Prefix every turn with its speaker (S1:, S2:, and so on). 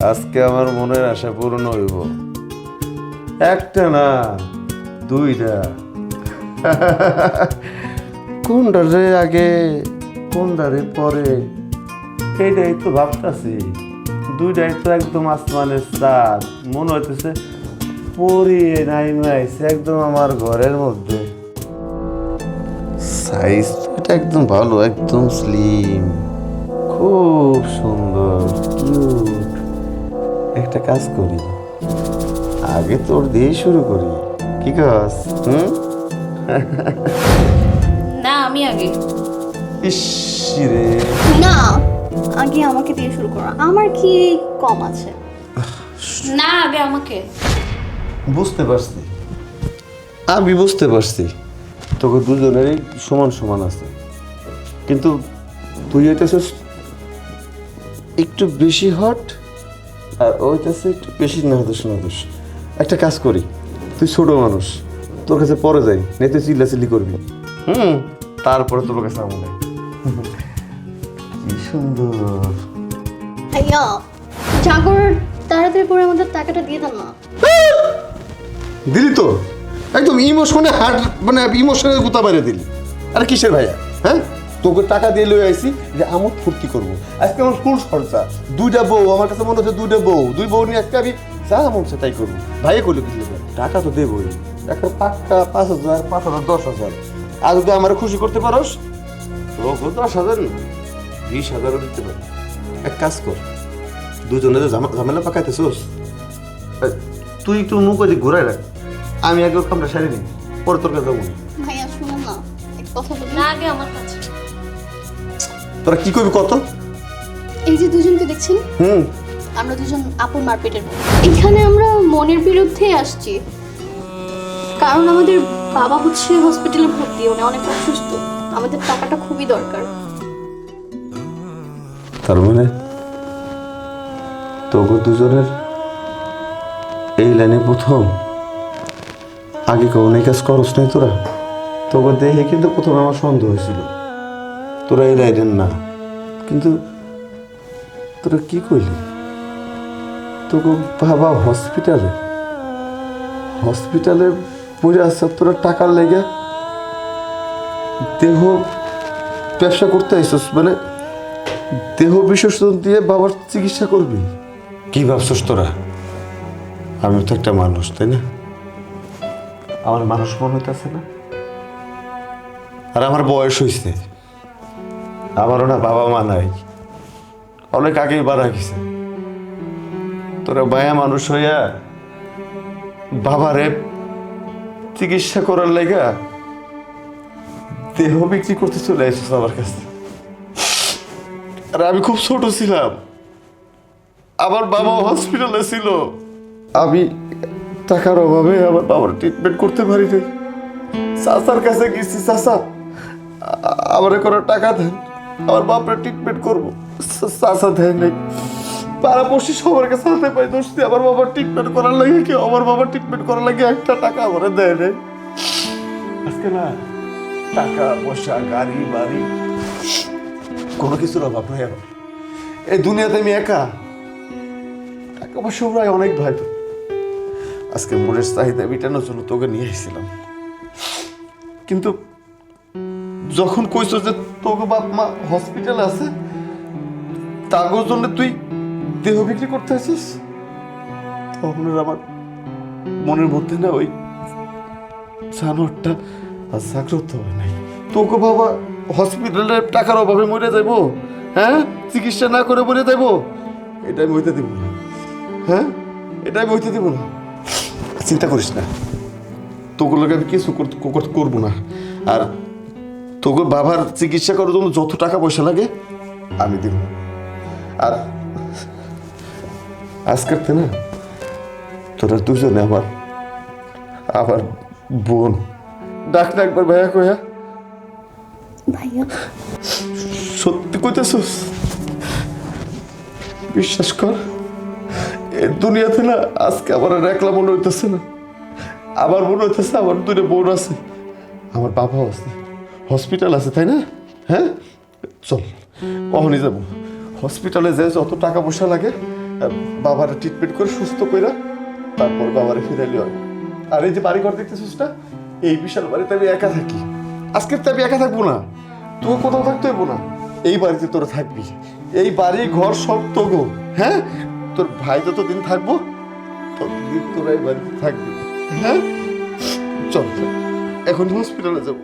S1: আজকে আমার মনের আশা পূরণ হইব। একটা না, দুইটা। কোনটারে আগে, কোনটারে পরে, এইটাই তো ভাবতাছি। দুইটাই তো একদম আসমানের চাঁদ মনে হইতেছে পরিয়ে নাই নাইছে একদম আমার ঘরের মধ্যে। সাইজ এটা একদম ভালো, একদম স্লিম খুব সুন্দর। কিউট একটা কাজ করি। আগে তোর দিয়েই শুরু করি। কি কাজ? হুম?
S2: না আমি আগে।
S1: ইস রে।
S3: না আগে আমাকে দিয়ে শুরু করো। আমার কি কম আছে?
S2: না আগে আমাকে।
S1: বুঝতে পারছি। আমি বুঝতে পারছি। তোকে দুজনেরই সমান সমান আছে। কিন্তু তুই হইতেছিস একটু বেশি হট আর ওইটাছে একটু বেশি নাদোষ নাদোষ একটা কাজ করি তুই ছোট মানুষ তোর কাছে পরে যাই নেই তুই চিল্লাচিল্লি করবি। হুম তারপরে তোর কাছে আমার কি সুন্দর।
S3: ভাইয়া জাগর তাড়াতাড়ি করে আমাদের টাকাটা দিয়ে দেন না।
S1: দিলি তো? একদম ইমোশনে হার্ট মানে ইমোশনের গুতা বাইরে দিলি। আরে কিসের ভাইয়া? হ্যাঁ? তোকে টাকা দিয়ে লই আইছি যে আমার ফুর্তি করব। আজকে আমার ফুল খরচা দুইটা বউ আমার কাছে মনে হচ্ছে দুইটা বউ। দুই বউ নিয়ে আজকে আমি যা মন তাই করব। ভাইয়ে করলে দিলে টাকা তো দেবোই। একটা পাক্কা পাঁচ হাজার পাঁচ হাজার দশ হাজার। আর যদি আমার খুশি করতে পারোস তোকে দশ হাজার বিশ হাজারও দিতে পারি। এক কাজ কর দুজনে ঝামে- ঝামেলা পাকাইতেছোস তুই একটু মুখ ওদিক ঘুরাই রাখ। আমি আগে ওর কামটা সারি নিই পরে তোর কাছে যাব।
S3: ভাইয়া শুনুন না কথা বলি।
S2: না আগে আমার কাছে।
S1: তোরা কি করবি কত?
S3: এই যে দুজনকে দেখছেন?
S1: হুম।
S3: আমরা দুজন আপন মারপিটের বোন। এখানে আমরা মনের বিরুদ্ধে আসছি। কারণ আমাদের বাবা হচ্ছে হসপিটালে ভর্তি উনি অনেক অসুস্থ। আমাদের টাকাটা খুবই দরকার।
S1: তার মানে তোকে দুজনের এই লাইনে প্রথম? আগে এই কাজ করস নাই তোরা? তোকে দেখে কিন্তু প্রথমে আমার সন্দেহ হয়েছিল। তোরা এই লাইনের না। কিন্তু তোরা কি করলি তোকে বাবা হসপিটালে? হসপিটালে পড়ে আসছে তোরা টাকার লেগে দেহ ব্যবসা করতে আইসস মানে দেহ বিসর্জন দিয়ে বাবার চিকিৎসা করবি। কি ভাবছস তোরা? আমি তো একটা মানুষ তাই না? আমার মানুষ মনে হইতেছে না। আর আমার বয়স হয়েছে আমারও না বাবা মা নাই। অনেক আগেই বাড়া গেছে। তোরা মায়া মানুষ হইয়া বাবারে চিকিৎসা করার লেগা দেহ বিক্রি করতে চলে এসেছ আমার কাছে। আর আমি খুব ছোট ছিলাম। আমার বাবা হসপিটালে ছিল। আমি টাকার অভাবে আমার বাবার ট্রিটমেন্ট করতে পারি নাই চাচার কাছে গেছি আ- আমার কোনো টাকা দেন। আমার বাপরা ট্রিটমেন্ট করব। চাচা দেন নাই। পাড়াপড়শি সবার কাছে হাতে পাই দোষী আমার বাবার ট্রিটমেন্ট করার লাগে কি আমার বাবার ট্রিটমেন্ট করার লাগে একটা টাকা আমার দেয় নাই। আজকে না, টাকা পয়সা, গাড়ি, বাড়ি, কোনো কিছুর অভাব নাই আমার এই দুনিয়াতে আমি একা। টাকা পয়সা প্রায় অনেক ভাই। আজকে মনের চাহিদা মেটানোর জন্য তোকে নিয়ে এসেছিলাম। কিন্তু যখন কইছ যে তোকে বাপ মা হসপিটালে আছে তাগোর জন্য তুই দেহ বিক্রি করতে আসিস? তখন আমার মনের মধ্যে না ওই জানোয়ারটা জাগ্রত হয় নাই। তোকে বাবা হসপিটালে টাকার অভাবে মরে যাইবো হ্যাঁ? চিকিৎসা না করে মরে যাইবো এটা আমি হইতে দিব না। হ্যাঁ? এটা আমি হইতে দিব না। চিন্তা করিস না। তোকে লোক আমি কিছু কর- কর- করব না। আর তোকে বাবার চিকিৎসা করার জন্য যত টাকা পয়সা লাগে আমি দিব। আর আজকের না তোরা দুজনে আমার আমার বোন। ডাক না একবার ভাইয়া কয়া
S3: ভাইয়া।
S1: সত্যি কইতেছস? বিশ্বাস কর এ দুনিয়াতে না আজকে আমার আর একলা মনে হইতেছে না। আমার মনে হইতেছে আমার দুটো বোন আছে আমার বাবাও আছে। হসপিটাল আছে, তাই না? হ্যাঁ? চল কখনই যাব। হসপিটালে যে যত টাকা পয়সা লাগে বাবার ট্রিটমেন্ট করে সুস্থ কইরা তারপর বাবারে ফিরাইলি হয়। আর এই যে বাড়ি ঘর দেখতেছিস না, এই বিশাল বাড়িতে আমি একা থাকি। আজকে তো আমি একা থাকব না তুই কোথাও থাকতে হইব না। এই বাড়িতে তোরা থাকবি। এই বাড়ি, ঘর সব তো গো হ্যাঁ? তোর ভাই যতদিন থাকব, ততদিন তোরা এই বাড়িতে থাকবি। হ্যাঁ? চল, এখন হসপিটালে যাব।